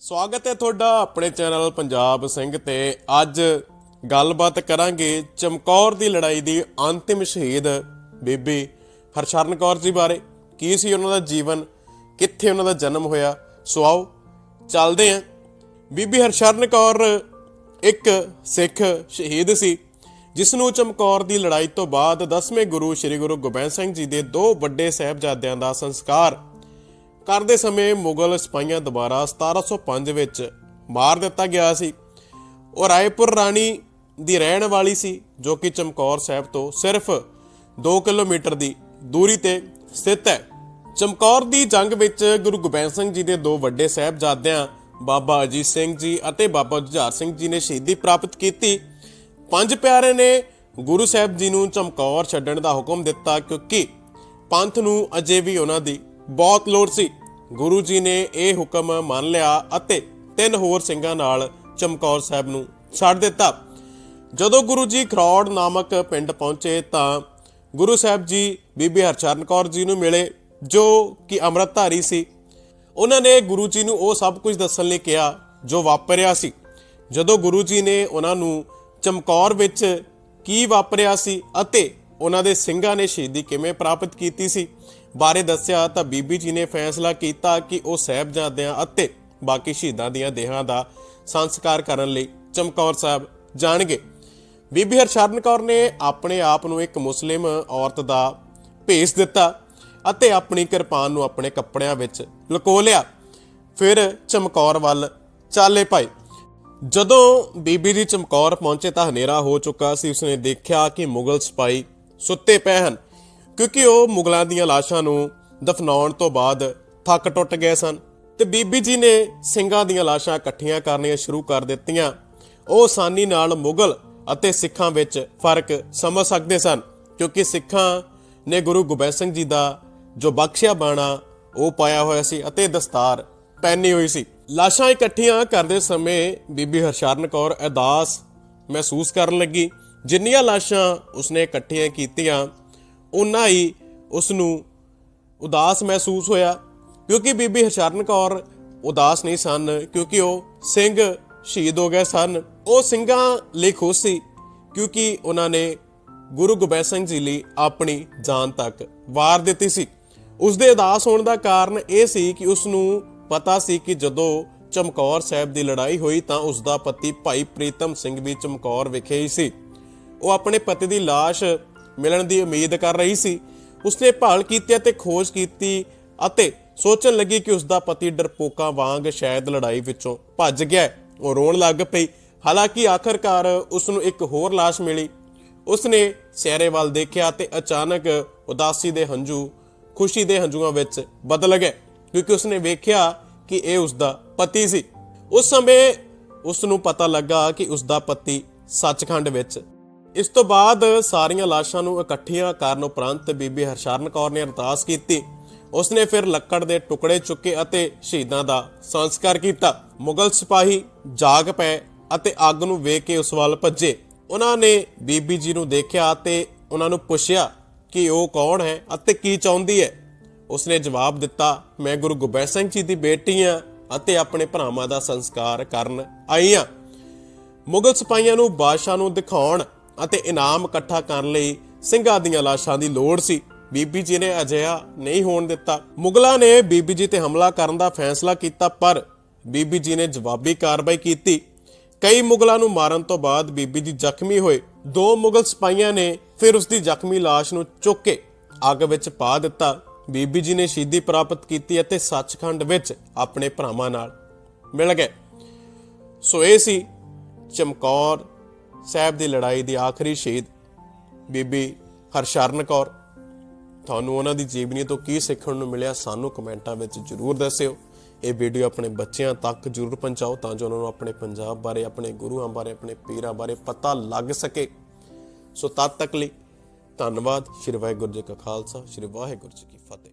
ਸਵਾਗਤ ਹੈ ਤੁਹਾਡਾ ਆਪਣੇ ਚੈਨਲ ਪੰਜਾਬ ਸਿੰਘ ਤੇ। ਅੱਜ ਗੱਲਬਾਤ ਕਰਾਂਗੇ ਚਮਕੌਰ ਦੀ ਲੜਾਈ ਦੀ ਅੰਤਿਮ ਸ਼ਹੀਦ ਬੀਬੀ ਹਰਸ਼ਰਨ ਕੌਰ ਜੀ ਬਾਰੇ। ਕੀ ਸੀ ਉਹਨਾਂ ਦਾ ਜੀਵਨ? ਕਿੱਥੇ ਉਹਨਾਂ ਦਾ ਜਨਮ ਹੋਇਆ? ਸੋ ਆਓ ਚੱਲਦੇ ਹਾਂ। ਬੀਬੀ ਹਰਸ਼ਰਨ ਕੌਰ ਇੱਕ ਸਿੱਖ ਸ਼ਹੀਦ ਸੀ ਜਿਸ ਨੂੰ ਚਮਕੌਰ ਦੀ ਲੜਾਈ ਤੋਂ ਬਾਅਦ 10ਵੇਂ ਗੁਰੂ ਸ੍ਰੀ ਗੁਰੂ ਗੋਬਿੰਦ ਸਿੰਘ ਜੀ ਦੇ ਦੋ ਵੱਡੇ ਸਾਹਿਬਜ਼ਾਦਿਆਂ ਦਾ ਸੰਸਕਾਰ ਕਰਦੇ ਸਮੇਂ ਮੁਗਲ ਸਿਪਾਹੀਆਂ ਦੁਆਰਾ 1705 ਵਿੱਚ ਮਾਰ ਦਿੱਤਾ ਗਿਆ ਸੀ। ਉਹ ਰਾਏਪੁਰ ਰਾਣੀ ਦੀ ਰਹਿਣ ਵਾਲੀ ਸੀ, ਜੋ ਕਿ ਚਮਕੌਰ ਸਾਹਿਬ ਤੋਂ ਸਿਰਫ 2 ਕਿਲੋਮੀਟਰ ਦੀ ਦੂਰੀ ਤੇ ਸਥਿਤ ਹੈ। ਚਮਕੌਰ ਦੀ ਜੰਗ ਵਿੱਚ ਗੁਰੂ ਗੋਬਿੰਦ ਸਿੰਘ ਜੀ ਦੇ ਦੋ ਵੱਡੇ ਸਾਹਿਬਜ਼ਾਦਿਆਂ, ਬਾਬਾ ਅਜੀਤ ਸਿੰਘ ਜੀ ਅਤੇ ਬਾਬਾ ਜੁਝਾਰ ਸਿੰਘ ਜੀ ਨੇ ਸ਼ਹੀਦੀ ਪ੍ਰਾਪਤ ਕੀਤੀ। ਪੰਜ ਪਿਆਰੇ ਨੇ ਗੁਰੂ ਸਾਹਿਬ ਜੀ ਨੂੰ ਚਮਕੌਰ ਛੱਡਣ ਦਾ ਹੁਕਮ ਦਿੱਤਾ, ਕਿਉਂਕਿ ਪੰਥ ਨੂੰ ਅਜੇ ਵੀ ਉਹਨਾਂ ਦੀ ਬਹੁਤ ਲੋੜ ਸੀ। ਗੁਰੂ ਜੀ ਨੇ ਇਹ ਹੁਕਮ ਮੰਨ ਲਿਆ ਅਤੇ ਤਿੰਨ ਹੋਰ ਸਿੰਘਾਂ ਨਾਲ ਚਮਕੌਰ ਸਾਹਿਬ ਨੂੰ ਛੱਡ ਦਿੱਤਾ। ਜਦੋਂ ਗੁਰੂ ਜੀ ਖਰੌੜ ਨਾਮਕ ਪਿੰਡ ਪਹੁੰਚੇ ਤਾਂ ਗੁਰੂ ਸਾਹਿਬ ਜੀ ਬੀਬੀ ਹਰਚਰਨ ਕੌਰ ਜੀ ਨੂੰ ਮਿਲੇ, ਜੋ ਕਿ ਅੰਮ੍ਰਿਤਧਾਰੀ ਸੀ। ਉਹਨਾਂ ਨੇ ਗੁਰੂ ਜੀ ਨੂੰ ਉਹ ਸਭ ਕੁਝ ਦੱਸਣ ਲਈ ਕਿਹਾ, ਜੋ ਵਾਪਰਿਆ ਸੀ। ਜਦੋਂ ਗੁਰੂ ਜੀ ਨੇ ਉਹਨਾਂ ਨੂੰ ਚਮਕੌਰ ਵਿੱਚ ਕੀ ਵਾਪਰਿਆ ਸੀ ਅਤੇ ਉਹਨਾਂ ਦੇ ਸਿੰਘਾਂ ਨੇ ਸ਼ਹੀਦੀ ਕਿਵੇਂ ਪ੍ਰਾਪਤ ਕੀਤੀ ਸੀ ਬਾਰੇ ਦੱਸਿਆ ਤਾਂ ਬੀਬੀ ਜੀ ਨੇ ਫੈਸਲਾ ਕੀਤਾ ਕਿ ਉਹ ਸਹਿਬਜ਼ਾਦਿਆਂ ਅਤੇ ਬਾਕੀ ਸ਼ਹੀਦਾਂ ਦੀਆਂ ਦੇਹਾਂ ਦਾ ਸੰਸਕਾਰ ਕਰਨ ਲਈ ਚਮਕੌਰ ਸਾਹਿਬ ਜਾਣਗੇ। ਬੀਬੀ ਹਰਸ਼ਰਨ ਕੌਰ ਨੇ ਆਪਣੇ ਆਪ ਨੂੰ ਇੱਕ ਮੁਸਲਿਮ ਔਰਤ ਦਾ ਭੇਸ ਦਿੱਤਾ ਅਤੇ ਆਪਣੀ ਕਿਰਪਾਨ ਨੂੰ ਆਪਣੇ ਕੱਪੜਿਆਂ ਵਿੱਚ ਲੁਕੋ ਲਿਆ ਫਿਰ ਚਮਕੌਰ ਵੱਲ ਚਾਲੇ ਭਾਈ ਜਦੋਂ ਬੀਬੀ ਜੀ ਚਮਕੌਰ ਪਹੁੰਚੇ ਤਾਂ ਹਨੇਰਾ ਹੋ ਚੁੱਕਾ ਸੀ। ਉਸਨੇ ਦੇਖਿਆ ਕਿ ਮੁਗਲ ਸਿਪਾਹੀ ਸੁੱਤੇ ਪਏ ਹਨ। ਕਿਉਂਕਿ ਉਹ ਮੁਗਲਾਂ ਦੀਆਂ ਲਾਸ਼ਾਂ ਨੂੰ ਦਫਨਾਉਣ ਤੋਂ ਬਾਅਦ ਥੱਕ ਟੁੱਟ ਗਏ ਸਨ ਤੇ ਬੀਬੀ ਜੀ ਨੇ ਸਿੰਘਾਂ ਦੀਆਂ ਲਾਸ਼ਾਂ ਇਕੱਠੀਆਂ ਕਰਨੀਆਂ ਸ਼ੁਰੂ ਕਰ ਦਿੱਤੀਆਂ। ਉਹ ਆਸਾਨੀ ਨਾਲ ਮੁਗਲ ਅਤੇ ਸਿੱਖਾਂ ਵਿੱਚ ਫ਼ਰਕ ਸਮਝ ਸਕਦੇ ਸਨ, ਕਿਉਂਕਿ ਸਿੱਖਾਂ ਨੇ ਗੁਰੂ ਗੋਬਿੰਦ ਸਿੰਘ ਜੀ ਦਾ ਜੋ ਬਖਸ਼ਿਆ ਬਾਣਾ, ਉਹ ਪਾਇਆ ਹੋਇਆ ਸੀ ਅਤੇ ਦਸਤਾਰ ਪਹਿਨੀ ਹੋਈ ਸੀ। ਲਾਸ਼ਾਂ ਇਕੱਠੀਆਂ ਕਰਦੇ ਸਮੇਂ ਬੀਬੀ ਹਰਸ਼ਰਨ ਕੌਰ ਅਦਾਸ ਮਹਿਸੂਸ ਕਰਨ ਲੱਗੀ। ਜਿੰਨੀਆਂ ਲਾਸ਼ਾਂ ਉਸਨੇ ਇਕੱਠੀਆਂ ਕੀਤੀਆਂ ਉਨਾ ਹੀ ਉਸ ਨੂੰ ਉਦਾਸ ਮਹਿਸੂਸ ਹੋਇਆ, ਕਿਉਂਕਿ ਬੀਬੀ ਹਰਸ਼ਰਨ ਕੌਰ ਉਦਾਸ ਨਹੀਂ ਸਨ, ਕਿਉਂਕਿ ਉਹ ਸਿੰਘ ਸ਼ਹੀਦ ਹੋ ਗਏ ਸਨ। ਉਹ ਸਿੰਘਾਂ ਲਈ ਖੁਸ਼ ਸੀ, ਕਿਉਂਕਿ ਉਹਨਾਂ ਨੇ ਗੁਰੂ ਗੋਬਿੰਦ ਸਿੰਘ ਜੀ ਲਈ ਆਪਣੀ ਜਾਨ ਤੱਕ ਵਾਰ ਦਿੱਤੀ ਸੀ। ਉਸ ਦੇ ਉਦਾਸ ਹੋਣ ਦਾ ਕਾਰਨ ਇਹ ਸੀ ਕਿ ਉਸ ਨੂੰ ਪਤਾ ਸੀ ਕਿ ਜਦੋਂ ਚਮਕੌਰ ਸਾਹਿਬ ਦੀ ਲੜਾਈ ਹੋਈ ਤਾਂ ਉਸ ਦਾ ਪਤੀ ਭਾਈ ਪ੍ਰੀਤਮ ਸਿੰਘ ਵੀ ਚਮਕੌਰ ਵਿਖੇ ਹੀ ਸੀ। ਉਹ ਆਪਣੇ ਪਤੀ ਦੀ ਲਾਸ਼ ਮਿਲਣ ਦੀ ਉਮੀਦ ਕਰ ਰਹੀ ਸੀ। ਉਸਨੇ ਭਾਲ ਕੀਤੀ ਅਤੇ ਖੋਜ ਕੀਤੀ ਅਤੇ ਸੋਚਣ ਲੱਗੀ ਕਿ ਉਸ ਦਾ ਪਤੀ ਡਰਪੋਕਾਂ ਵਾਂਗ ਸ਼ਾਇਦ ਲੜਾਈ ਵਿੱਚੋਂ ਭੱਜ ਗਿਆ ਉਹ ਰੋਣ ਲੱਗ ਪਈ। ਹਾਲਾਂਕਿ ਆਖਰਕਾਰ ਉਸ ਨੂੰ ਇੱਕ ਹੋਰ ਲਾਸ਼ ਮਿਲੀ। ਉਸਨੇ ਸਿਹਰੇ ਵੱਲ ਦੇਖਿਆ ਤੇ ਅਚਾਨਕ ਉਦਾਸੀ ਦੇ ਹੰਝੂ, ਖੁਸ਼ੀ ਦੇ ਹੰਝੂਆਂ ਵਿੱਚ ਬਦਲ ਗਏ ਕਿਉਂਕਿ ਉਸਨੇ ਵੇਖਿਆ ਕਿ ਇਹ ਉਸ ਦਾ ਪਤੀ ਸੀ। ਉਸ ਸਮੇਂ ਉਸ ਨੂੰ ਪਤਾ ਲੱਗਾ ਕਿ ਉਸ ਦਾ ਪਤੀ ਸੱਚਖੰਡ ਵਿੱਚ ਇਸ ਤੋਂ ਬਾਅਦ ਸਾਰੀਆਂ ਲਾਸ਼ਾਂ ਨੂੰ ਇਕੱਠੀਆਂ ਕਰਨ ਉਪਰੰਤ ਬੀਬੀ ਹਰਸ਼ਰਨ ਕੌਰ ਨੇ ਅਰਦਾਸ ਕੀਤੀ। ਉਸਨੇ ਫਿਰ ਲੱਕੜ ਦੇ ਟੁਕੜੇ ਚੁੱਕੇ ਅਤੇ ਸ਼ਹੀਦਾਂ ਦਾ ਸੰਸਕਾਰ ਕੀਤਾ। ਮੁਗਲ ਸਿਪਾਹੀ ਜਾਗ ਪਏ ਅਤੇ ਅੱਗ ਨੂੰ ਵੇਖ ਕੇ ਉਸ ਵੱਲ ਭੱਜੇ। ਉਹਨਾਂ ਨੇ ਬੀਬੀ ਜੀ ਨੂੰ ਦੇਖਿਆ ਤੇ ਉਹਨਾਂ ਨੂੰ ਪੁੱਛਿਆ ਕਿ ਉਹ ਕੌਣ ਹੈ ਅਤੇ ਕੀ ਚਾਹੁੰਦੀ ਹੈ। ਉਸਨੇ ਜਵਾਬ ਦਿੱਤਾ, ਮੈਂ ਗੁਰੂ ਗੋਬਿੰਦ ਸਿੰਘ ਜੀ ਦੀ ਬੇਟੀ ਹਾਂ ਅਤੇ ਆਪਣੇ ਭਰਾਵਾਂ ਦਾ ਸੰਸਕਾਰ ਕਰਨ ਆਈ ਹਾਂ। ਮੁਗਲ ਸਿਪਾਹੀਆਂ ਨੂੰ ਬਾਦਸ਼ਾਹ ਨੂੰ ਦਿਖਾਉਣ ਅਤੇ ਇਨਾਮ ਇਕੱਠਾ ਕਰਨ ਲਈ ਸਿੰਘਾਂ ਦੀਆਂ ਲਾਸ਼ਾਂ ਦੀ ਲੋੜ ਸੀ। ਬੀਬੀ ਜੀ ਨੇ ਅਜਿਹਾ ਨਹੀਂ ਹੋਣ ਦਿੱਤਾ। ਮੁਗਲਾਂ ਨੇ ਬੀਬੀ ਜੀ ਤੇ ਹਮਲਾ ਕਰਨ ਦਾ ਫੈਸਲਾ ਕੀਤਾ, ਪਰ ਬੀਬੀ ਜੀ ਨੇ ਜਵਾਬੀ ਕਾਰਵਾਈ ਕੀਤੀ। ਕਈ ਮੁਗਲਾਂ ਨੂੰ ਮਾਰਨ ਤੋਂ ਬਾਅਦ ਬੀਬੀ ਜੀ ਜ਼ਖਮੀ ਹੋਏ। ਦੋ ਮੁਗਲ ਸਿਪਾਹੀਆਂ ਨੇ ਫਿਰ ਉਸ ਦੀ ਜ਼ਖਮੀ ਲਾਸ਼ ਨੂੰ ਚੁੱਕ ਕੇ ਅੱਗ ਵਿੱਚ ਪਾ ਦਿੱਤਾ। ਬੀਬੀ ਜੀ ਨੇ ਸ਼ਹੀਦੀ ਪ੍ਰਾਪਤ ਕੀਤੀ ਅਤੇ ਸੱਚਖੰਡ ਵਿੱਚ ਆਪਣੇ ਭਰਾਵਾਂ ਨਾਲ ਮਿਲ ਗਏ। ਸੋ ਇਹ ਸੀ ਚਮਕੌਰ ਸਾਹਿਬ ਦੀ ਲੜਾਈ ਦੀ ਆਖਰੀ ਸ਼ਹੀਦ ਬੀਬੀ ਹਰਸ਼ਰਨ ਕੌਰ। ਤੁਹਾਨੂੰ ਉਹਨਾਂ ਦੀ ਜੀਵਨੀ ਤੋਂ ਕੀ ਸਿੱਖਣ ਨੂੰ ਮਿਲਿਆ ਸਾਨੂੰ ਕਮੈਂਟਾਂ ਵਿੱਚ ਜਰੂਰ ਦੱਸਿਓ। ਇਹ ਵੀਡੀਓ ਆਪਣੇ ਬੱਚਿਆਂ ਤੱਕ ਜਰੂਰ ਪਹੁੰਚਾਓ ਤਾਂ ਜੋ ਉਹਨਾਂ ਨੂੰ ਆਪਣੇ ਪੰਜਾਬ ਬਾਰੇ, ਆਪਣੇ ਗੁਰੂਆਂ ਬਾਰੇ, ਆਪਣੇ ਪੀਰਾਂ ਬਾਰੇ ਪਤਾ ਲੱਗ ਸਕੇ। ਸੋ ਤਦ ਤੱਕ ਲਈ ਧੰਨਵਾਦ। ਸ਼੍ਰੀ ਵਾਹਿਗੁਰੂ ਜੀ ਕਾ ਖਾਲਸਾ, ਸ਼੍ਰੀ ਵਾਹਿਗੁਰੂ ਜੀ ਕੀ ਫਤਿਹ।